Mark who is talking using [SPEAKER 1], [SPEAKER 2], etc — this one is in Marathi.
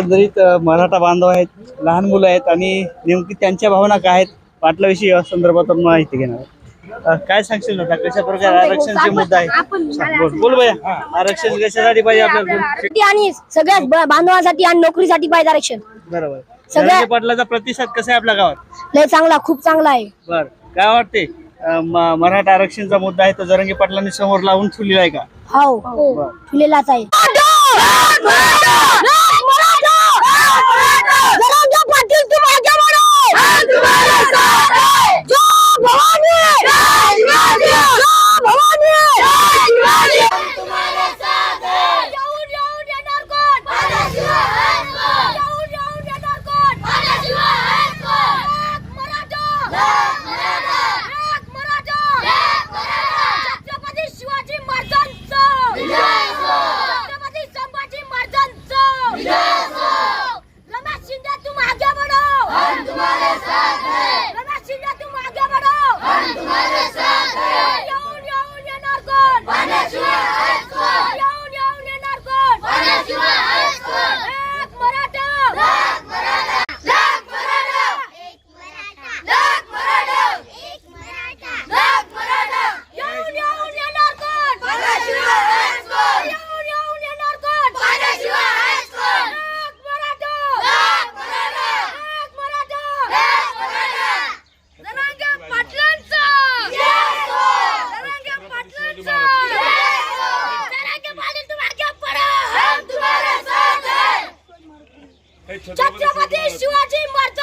[SPEAKER 1] एकंदरीत मराठा बांधव आहेत लहान मुलं आहेत आणि नेमकी त्यांच्या भावना काय आहेत पाटलाविषयी या संदर्भात माहिती घेणार काय सांगशील आता कशा प्रकारे आरक्षणचे मुद्दा आहे बोल भैया. आरक्षण कशासाठी पाहिजे आपल्याला?
[SPEAKER 2] आणि सगळ्याच ब- बांधवांसाठी आणि नोकरीसाठी पाहिजे आरक्षण.
[SPEAKER 1] बरोबर.
[SPEAKER 2] सगळ्या-
[SPEAKER 1] पाटलाचा प्रतिसाद कसा आहे आपल्या गावात?
[SPEAKER 2] लय चांगला खूप चांगला आहे.
[SPEAKER 1] बर. काय वाटते मराठा आरक्षणचा मुद्दा आहे तो जरांगे पाटलांनी समोर लावून ठेवलेला आहे का?
[SPEAKER 2] हो ठुलेलाच आहे.
[SPEAKER 3] Yes, ছত্রপতি শিবাজী মহারাজ